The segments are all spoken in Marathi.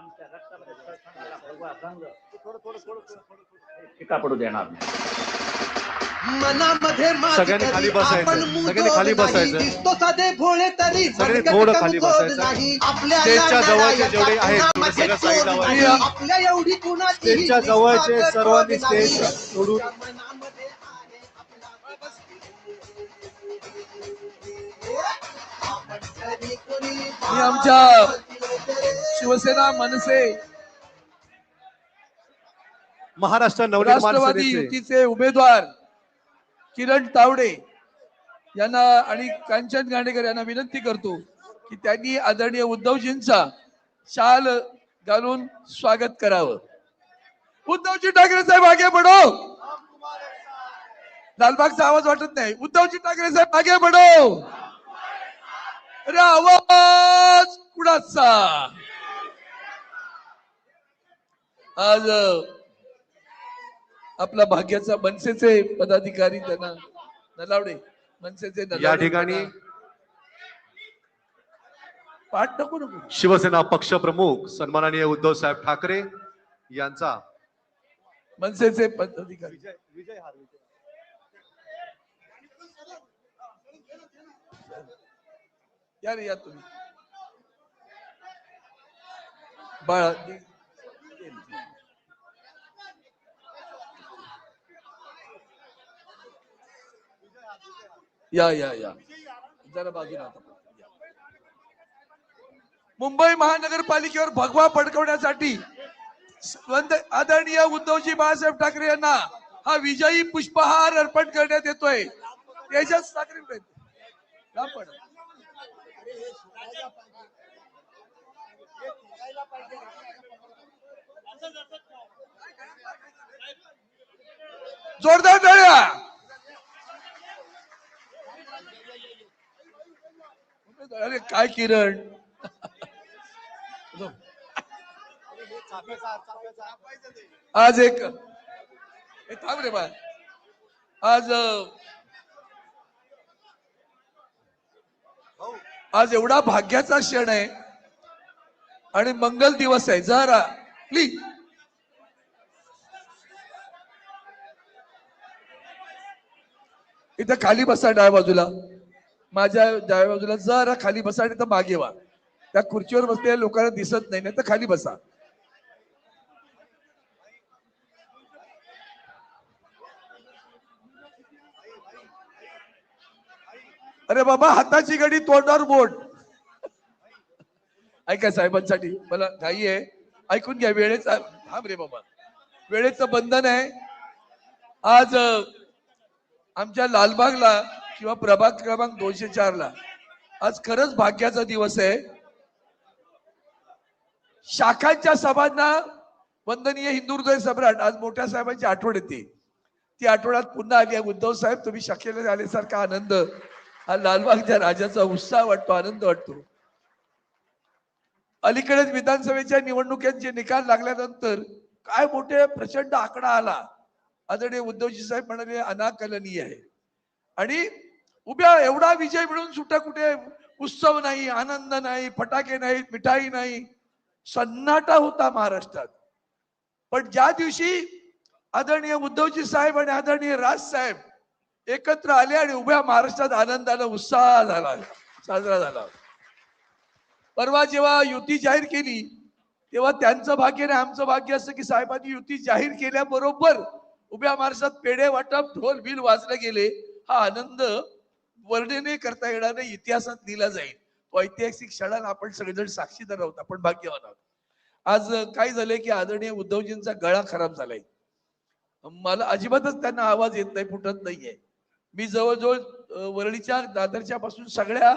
आमच्या रक्तामध्ये सळसळणारा भगवा रंग थोडं थोडं थोडं थोडं पडू देणार मनामध्ये मात सगळ्यांनी खाली बसायचं. सगळ्यांनी खाली. बसायचं. दिसतो साधे भोळे तरी सगळ्यांनी भटकत थोडं खाली बसायचं. स्टेजच्या जवळचे जेवढे आहेत, सगळं. आपल्या एवढी स्टेजच्या जवळचे सर्वांनी. स्टेज सोडून आमच्या शिवसेना मनसे. महाराष्ट्र राष्ट्रवादी युतीचे उमेदवार किरण तावडे यांना आणि कांचन गांडेकर यांना विनंती करतो की त्यांनी आदरणीय उद्धवजींचा शाल घालून स्वागत करावं. उद्धवजी ठाकरे साहेब आगे बढो. लालबागचा आवाज वाटत नाही. उद्धवजी ठाकरे साहेब आगे बढो. अरे आवाज कुणाचा? आज आपला भाग्याचा मनसेचे पदाधिकारी त्यांना नलावडे मनसेचे नलावडे या ठिकाणी पाठ नको नको. शिवसेना पक्ष प्रमुख सन्माननीय उद्धव साहेब ठाकरे यांचा मनसेचे पदाधिकारी. या रे या तुम्ही. बाळा या या या. जरा बाजूला आता. मुंबई महानगरपालिकेवर भगवा फडकवण्यासाठी आदरणीय उद्धवजी बाळासाहेब ठाकरे यांना हा विजयी पुष्पहार अर्पण करण्यात येतोय. तेजस ठाकरे कुठे आहेत? जोरदार अरे काय किरण? आज एक थांब रे बा आज आज एवढा भाग्याचा क्षण आहे आणि मंगल दिवस आहे. जरा प्लीज इथं खाली बसा डाव्या बाजूला. माझ्या डाव्या बाजूला जरा खाली बसा आणि तर मागे वा त्या खुर्चीवर बसलेल्या लोकांना दिसत नाही तर खाली बसा. अरे बाबा हाताची गडी तोंडावर बोट. ऐका साहेबांसाठी मला घाई आहे. ऐकून घ्या वेळेचा थांब रे बाबा. वेळेचं बंधन आहे. आज आमच्या लालबागला किंवा प्रभाग क्रमांक दोनशे चार ला. आज खरंच भाग्याचा दिवस आहे. शाखांच्या सभांना वंदनीय हिंदू हृदय सम्राट आज मोठ्या साहेबांची आठवण येते. ती आठवड्यात पुन्हा आली आहे. उद्धव साहेब तुम्ही शक्यला आल्यासारखा आनंद हा लालबागच्या राजाचा उत्साह वाटतो आनंद वाटतो. अलीकडेच विधानसभेच्या निवडणुकांचे निकाल लागल्यानंतर काय मोठे प्रचंड आकडा आला. आदरणीय उद्धवजी साहेब म्हणाले अनाकलनीय आहे. आणि उभ्या एवढा विजय मिळून सुद्धा कुठे उत्सव नाही आनंद नाही फटाके नाहीत मिठाई नाही. सन्नाटा होता महाराष्ट्रात. पण ज्या दिवशी आदरणीय उद्धवजी साहेब आणि आदरणीय राज साहेब एकत्र आले आणि उभ्या महाराष्ट्रात आनंदानं उत्साह झाला साजरा झाला. परवा जेव्हा युती जाहीर केली तेव्हा त्यांचं भाग्य नाही आमचं भाग्य असं की साहेबांनी युती जाहीर केल्याबरोबर उभ्या महाराष्ट्रात पेढे वाटप ढोल बिल वाजले गेले. हा आनंद वर्णने करता येणार नाही इतिहासात लिहिला जाईल. तो ऐतिहासिक क्षणाला आपण सगळेजण साक्षीदार आहोत आपण भाग्यवान आहोत. आज काय झालंय की आदरणीय उद्धवजींचा गळा खराब झालाय. मला अजिबातच त्यांना आवाज येत नाही फुटत नाहीये. मी जवळजवळ वरळीच्या दादरच्या पासून सगळ्या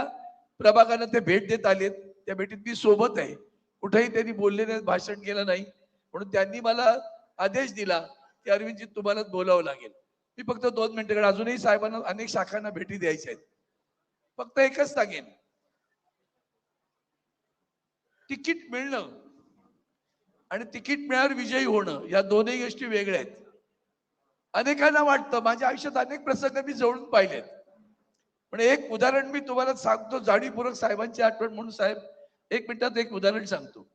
प्रभागांना ते भेट देत आलेत. त्या भेटीत मी सोबत आहे. कुठेही त्यांनी बोलले नाही भाषण केलं नाही. म्हणून त्यांनी मला आदेश दिला की अरविंदजी तुम्हालाच बोलावं लागेल. मी फक्त दोन मिनिटं अजूनही साहेबांना अनेक शाखांना भेटी द्यायच्या आहेत. फक्त एकच सांगेन. तिकीट मिळणं आणि तिकीट मिळाल्यावर विजयी होणं या दोन्ही गोष्टी वेगळ्या आहेत. अनेकांना वाटतं माझ्या आयुष्यात अनेक प्रसंग मी जवळून पाहिलेत. पण एक उदाहरण मी तुम्हाला सांगतो जाणीवपूर्वक साहेबांची आठवण म्हणून साहेब एक मिनिटात एक उदाहरण सांगतो.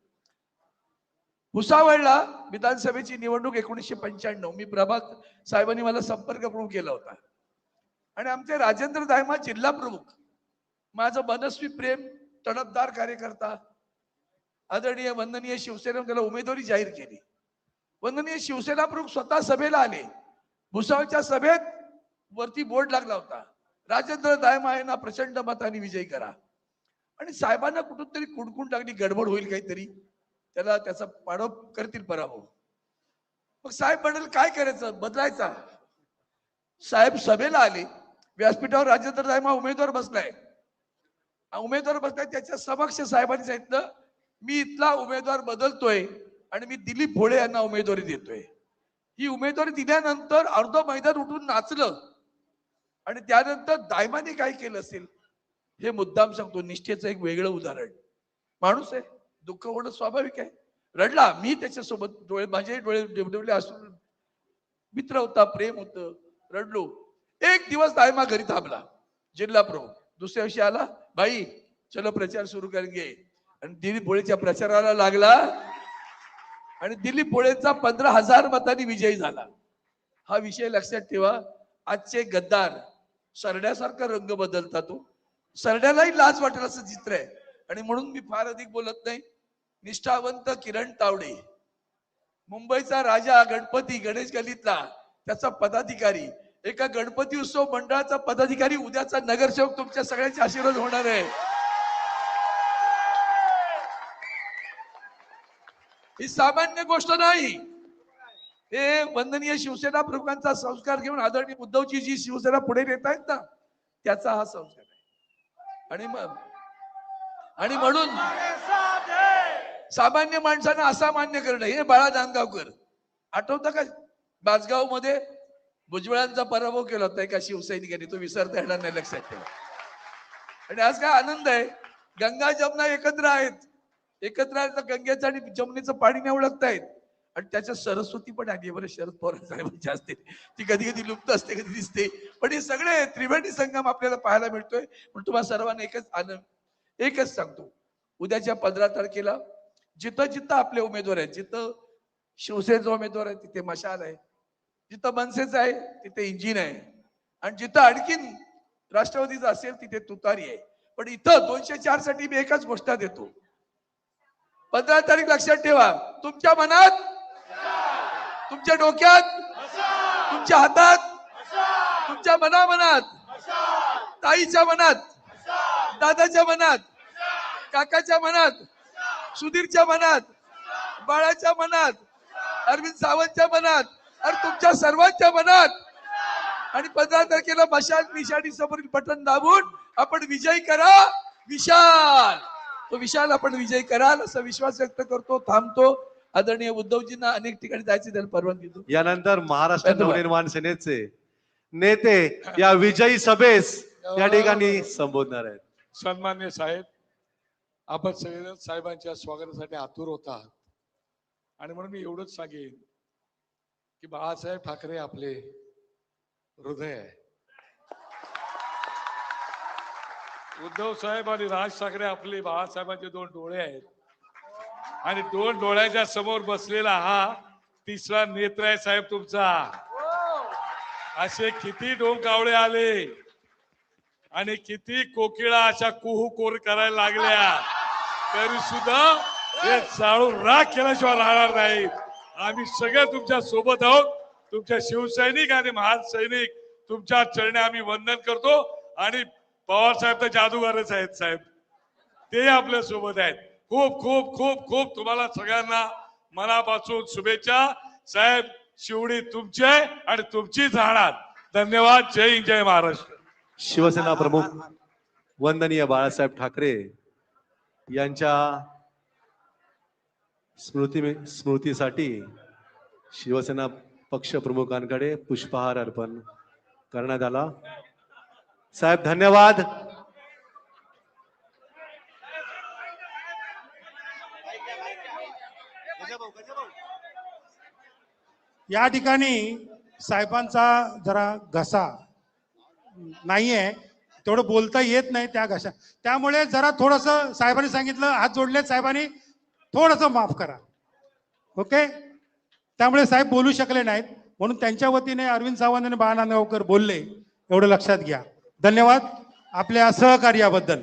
भुसावळला विधानसभेची निवडणूक एकोणीसशे पंच्याण्णव मी प्रभात साहेबांनी मला संपर्क प्रमुख केला होता. आणि आमचे राजेंद्र दायमा जिल्हा प्रमुख माझं मनस्वी प्रेम तडपदार कार्यकर्ता आदरणीय वंदनीय शिवसेनेनं त्याला उमेदवारी जाहीर केली. वंदनीय शिवसेना प्रमुख स्वतः सभेला आले. भुसावळच्या सभेत वरती बोर्ड लागला होता. राजेंद्र दायमा यांना प्रचंड मताने विजयी करा. आणि साहेबांना कुठून तरी कुणकुण लागली गडबड होईल काहीतरी. त्याला त्याचा पाडव करतील पराभव. मग साहेब म्हणाल काय करायचं? बदलायचा. साहेब सभेला आले. व्यासपीठावर राजेंद्र दायमा उमेदवार बसलाय. उमेदवार बसलाय त्याच्या समक्ष साहेबांनी सांगितलं मी इथला उमेदवार बदलतोय आणि मी दिलीप भोळे यांना उमेदवारी देतोय. ही उमेदवारी दिल्यानंतर अर्ध मैदान उठून नाचलं आणि त्यानंतर दायमाने काय केलं असेल हे मुद्दाम सांगतो निष्ठेचं एक वेगळं उदाहरण. माणूस आहे दुःख होणं स्वाभाविक आहे. रडला मी त्याच्यासोबत डोळे माझे डोळे डेवडवले असून मित्र होता प्रेम होतं रडलो. एक दिवस दायमा घरी थांबला जिल्हा प्रमुख. दुसऱ्या दिवशी आला बाई चलो प्रचार सुरू कर घे आणि दिलीप भोळेच्या प्रचाराला लागला. आणि दिलीप भोळेचा पंधरा हजार मतांनी विजयी झाला. हा विषय लक्षात ठेवा. आजचे गद्दार सरड्यासारखा रंग बदलता तो. सरड्यालाही लाज वाटेल असं चित्र आहे. आणि म्हणून मी फार अधिक बोलत नाही. निष्ठावंत किरण तावडे. मुंबईचा राजा गणपती गणेश गलीतला त्याचा पदाधिकारी एका गणपती उत्सव मंडळाचा पदाधिकारी उद्याचा नगरसेवक तुमच्या सगळ्यांचे आशीर्वाद होणार आहे. ही सामान्य गोष्ट नाही. हे वंदनीय शिवसेना प्रमुखांचा संस्कार घेऊन आदरणीय उद्धवजी जी शिवसेना पुढे नेत आहेत ना त्याचा हा संस्कार आहे. आणि मग आणि म्हणून सामान्य माणसानं असामान्य करणं हे बाळा दानगावकर आठवतं का? बाजगावमध्ये भुजबळांचा पराभव केला होता एका शिवसैनिकांनी. तो विसरता येणार नाही लक्षात ठेवा. आणि आज काय आनंद आहे? गंगा जमुना एकत्र आहेत. एकत्र आहेत तर गंगेचं आणि जमुनेचं पाणी नाही ओळखतायत आणि त्याच्यात सरस्वती पण आली बरं शरद पवार साहेबांची म्हणजे असते ती कधी कधी लुप्त असते कधी दिसते. पण हे सगळे त्रिवेणी संगम आपल्याला पाहायला मिळतोय. पण तुम्हाला सर्वांना एकच आनंद एकच सांगतो. उद्याच्या पंधरा तारखेला जिथं जिथं आपले उमेदवार आहेत जिथं शिवसेनेचा उमेदवार आहे तिथे मशाल आहे. जिथं मनसेचं आहे तिथे इंजिन आहे. आणि जिथं आणखीन राष्ट्रवादीचं असेल तिथे तुतारी आहे. पण इथं दोनशे चारसाठी मी एकच गोष्ट देतो. पंधरा तारीख लक्षात ठेवा. तुमच्या मनात तुमच्या डोक्यात तुमच्या हातात तुमच्या मनामनात ताईच्या मनात दादाच्या मनात काकाच्या मनात सुधीरच्या मनात बाळाच्या मनात अरविंद सावंतच्या मनात आणि तुमच्या सर्वांच्या मनात. आणि पंधरा तारखेला मशाल निशाणी समोरील बटन दाबून आपण विजय करा. विशाल. तो विशाल आपण विजय कराल असा विश्वास व्यक्त करतो थांबतो. आदरणीय उद्धवजींना अनेक ठिकाणी जायचे त्याला परवानगी देतो. यानंतर महाराष्ट्र. नवनिर्माण सेनेचे नेते या विजयी सभेस या ठिकाणी संबोधणार आहेत. सन्मान्य साहेब आपण सगळेजण साहेबांच्या स्वागतासाठी आतुर होता आणि म्हणून मी एवढंच सांगेन की बाळासाहेब ठाकरे आपले हृदय आहे. उद्धव साहेब आणि राज ठाकरे आपले बाळासाहेबांचे दोन डोळे आहेत. आणि दोन डोळ्याच्या समोर बसलेला हा तिसरा नेत्र आहे साहेब तुमचा. असे किती डोंकावळे आले. आणि किती कोकिळा अशा कुहू कोर करायला लागल्या. तरी सुद्धा हे चाळून राग केल्याशिवाय राहणार नाहीत. आम्ही सगळ्या तुमच्यासोबत आहोत. तुमच्या शिवसैनिक आणि महान सैनिक तुमच्या चरणे आम्ही वंदन करतो. आणि पवार साहेब तर जादूगारच आहेत साहेब. ते आपल्यासोबत आहेत. खूप खूप खूप खूप तुम्हाला सगळ्यांना मनापासून शुभेच्छा. साहेब शिवडी तुमची आहे आणि तुमचीच राहणार धन्यवाद. जय हिंद जय महाराष्ट्र. शिवसेना प्रमुख वंदनीय बाळासाहेब ठाकरे यांच्या स्मृती स्मृतीसाठी शिवसेना पक्षप्रमुखांकडे पुष्पहार अर्पण करण्यात आला. साहेब धन्यवाद. या ठिकाणी साहेबांचा जरा घसा नाहीये तेवढं बोलता येत नाही त्या घशा. त्यामुळे जरा थोडस साहेबांनी सांगितलं हात जोडले साहेबांनी. थोडस माफ करा. ओके? त्यामुळे साहेब बोलू शकले नाहीत. म्हणून त्यांच्या वतीने अरविंद सावंत आणि बाळा नांदगावकर बोलले. एवढं लक्षात घ्या. धन्यवाद आपल्या सहकार्याबद्दल.